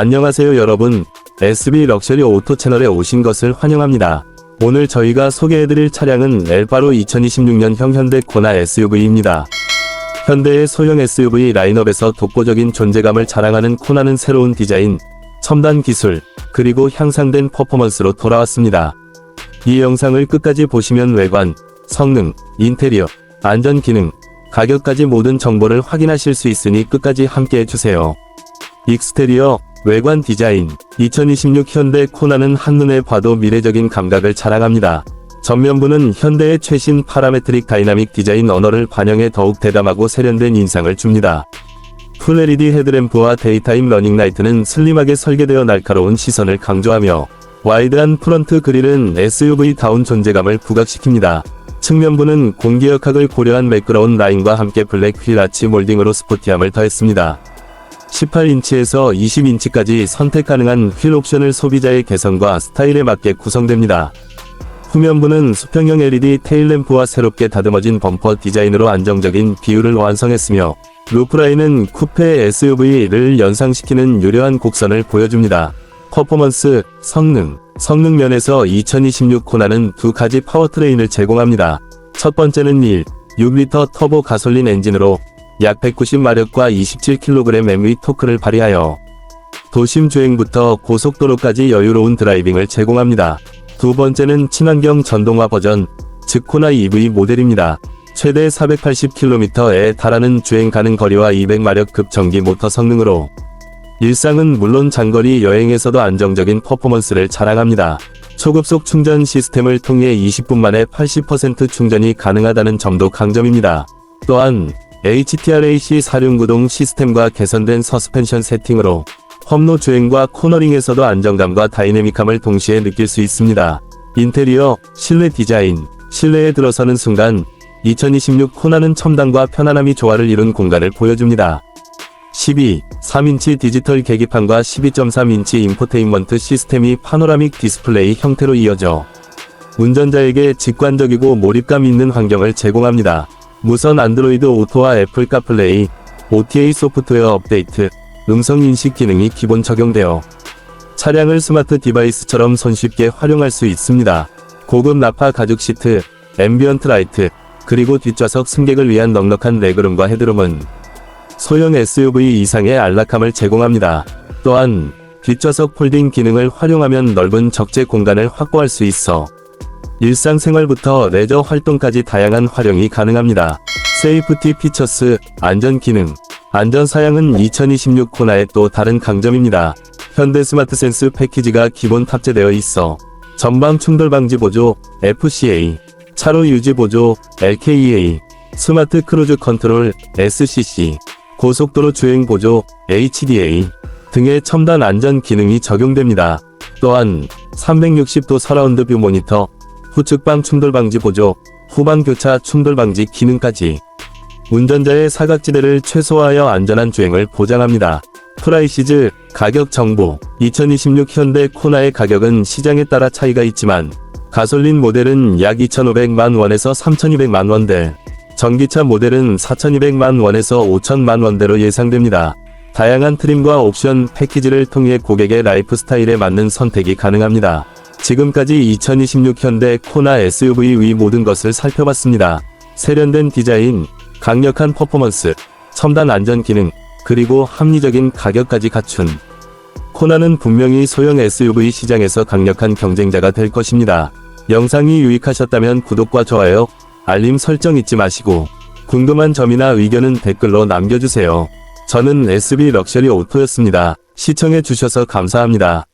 안녕하세요 여러분. SB 럭셔리 오토 채널에 오신 것을 환영합니다. 오늘 저희가 소개해드릴 차량은 엘바로 2026년형 현대 코나 SUV입니다. 현대의 소형 SUV 라인업에서 독보적인 존재감을 자랑하는 코나는 새로운 디자인, 첨단 기술, 그리고 향상된 퍼포먼스로 돌아왔습니다. 이 영상을 끝까지 보시면 외관, 성능, 인테리어, 안전 기능, 가격까지 모든 정보를 확인하실 수 있으니 끝까지 함께 해주세요. 익스테리어, 외관 디자인, 2026 현대 코나는 한눈에 봐도 미래적인 감각을 자랑합니다. 전면부는 현대의 최신 파라메트릭 다이나믹 디자인 언어를 반영해 더욱 대담하고 세련된 인상을 줍니다. 풀 LED 헤드램프와 데이타임 러닝 라이트는 슬림하게 설계되어 날카로운 시선을 강조하며 와이드한 프런트 그릴은 SUV-다운 존재감을 부각시킵니다. 측면부는 공기역학을 고려한 매끄러운 라인과 함께 블랙 휠 아치 몰딩으로 스포티함을 더했습니다. 18인치에서 20인치까지 선택 가능한 휠 옵션을 소비자의 개성과 스타일에 맞게 구성됩니다. 후면부는 수평형 LED 테일램프와 새롭게 다듬어진 범퍼 디자인으로 안정적인 비율을 완성했으며 루프라인은 쿠페 SUV를 연상시키는 유려한 곡선을 보여줍니다. 퍼포먼스, 성능, 성능 면에서 2026 코나는 두 가지 파워트레인을 제공합니다. 첫 번째는 1, 6리터 터보 가솔린 엔진으로 약 190마력과 27kg MV 토크를 발휘하여 도심 주행부터 고속도로까지 여유로운 드라이빙을 제공합니다. 두 번째는 친환경 전동화 버전, 즉 코나 EV 모델입니다. 최대 480km에 달하는 주행 가능 거리와 200마력 급전기 모터 성능으로 일상은 물론 장거리 여행에서도 안정적인 퍼포먼스를 자랑합니다. 초급속 충전 시스템을 통해 20분 만에 80% 충전이 가능하다는 점도 강점입니다. 또한 HTRAC 사륜구동 시스템과 개선된 서스펜션 세팅으로 험로 주행과 코너링에서도 안정감과 다이내믹함을 동시에 느낄 수 있습니다. 인테리어, 실내 디자인, 실내에 들어서는 순간 2026 코나는 첨단과 편안함이 조화를 이룬 공간을 보여줍니다. 12, 3인치 디지털 계기판과 12.3인치 인포테인먼트 시스템이 파노라믹 디스플레이 형태로 이어져 운전자에게 직관적이고 몰입감 있는 환경을 제공합니다. 무선 안드로이드 오토와 애플 카플레이, OTA 소프트웨어 업데이트, 음성 인식 기능이 기본 적용되어 차량을 스마트 디바이스처럼 손쉽게 활용할 수 있습니다. 고급 나파 가죽 시트, 앰비언트 라이트, 그리고 뒷좌석 승객을 위한 넉넉한 레그룸과 헤드룸은 소형 SUV 이상의 안락함을 제공합니다. 또한 뒷좌석 폴딩 기능을 활용하면 넓은 적재 공간을 확보할 수 있어 일상생활부터 레저 활동까지 다양한 활용이 가능합니다. 세이프티 피처스, 안전 기능, 안전 사양은 2026 코나의 또 다른 강점입니다. 현대 스마트 센스 패키지가 기본 탑재되어 있어 전방 충돌 방지 보조, FCA, 차로 유지 보조, LKEA, 스마트 크루즈 컨트롤, SCC, 고속도로 주행 보조, HDA 등의 첨단 안전 기능이 적용됩니다. 또한 360도 서라운드 뷰 모니터, 후측방 충돌 방지 보조, 후방 교차 충돌 방지 기능까지 운전자의 사각지대를 최소화하여 안전한 주행을 보장합니다. 프라이시즈, 가격 정보 2026 현대 코나의 가격은 시장에 따라 차이가 있지만 가솔린 모델은 약 2,500만 원에서 3,200만 원대, 전기차 모델은 4,200만 원에서 5천만 원대로 예상됩니다. 다양한 트림과 옵션 패키지를 통해 고객의 라이프 스타일에 맞는 선택이 가능합니다. 지금까지 2026 현대 코나 SUV 위 모든 것을 살펴봤습니다. 세련된 디자인, 강력한 퍼포먼스, 첨단 안전 기능, 그리고 합리적인 가격까지 갖춘 코나는 분명히 소형 SUV 시장에서 강력한 경쟁자가 될 것입니다. 영상이 유익하셨다면 구독과 좋아요, 알림 설정 잊지 마시고 궁금한 점이나 의견은 댓글로 남겨주세요. 저는 SB 럭셔리 오토였습니다. 시청해 주셔서 감사합니다.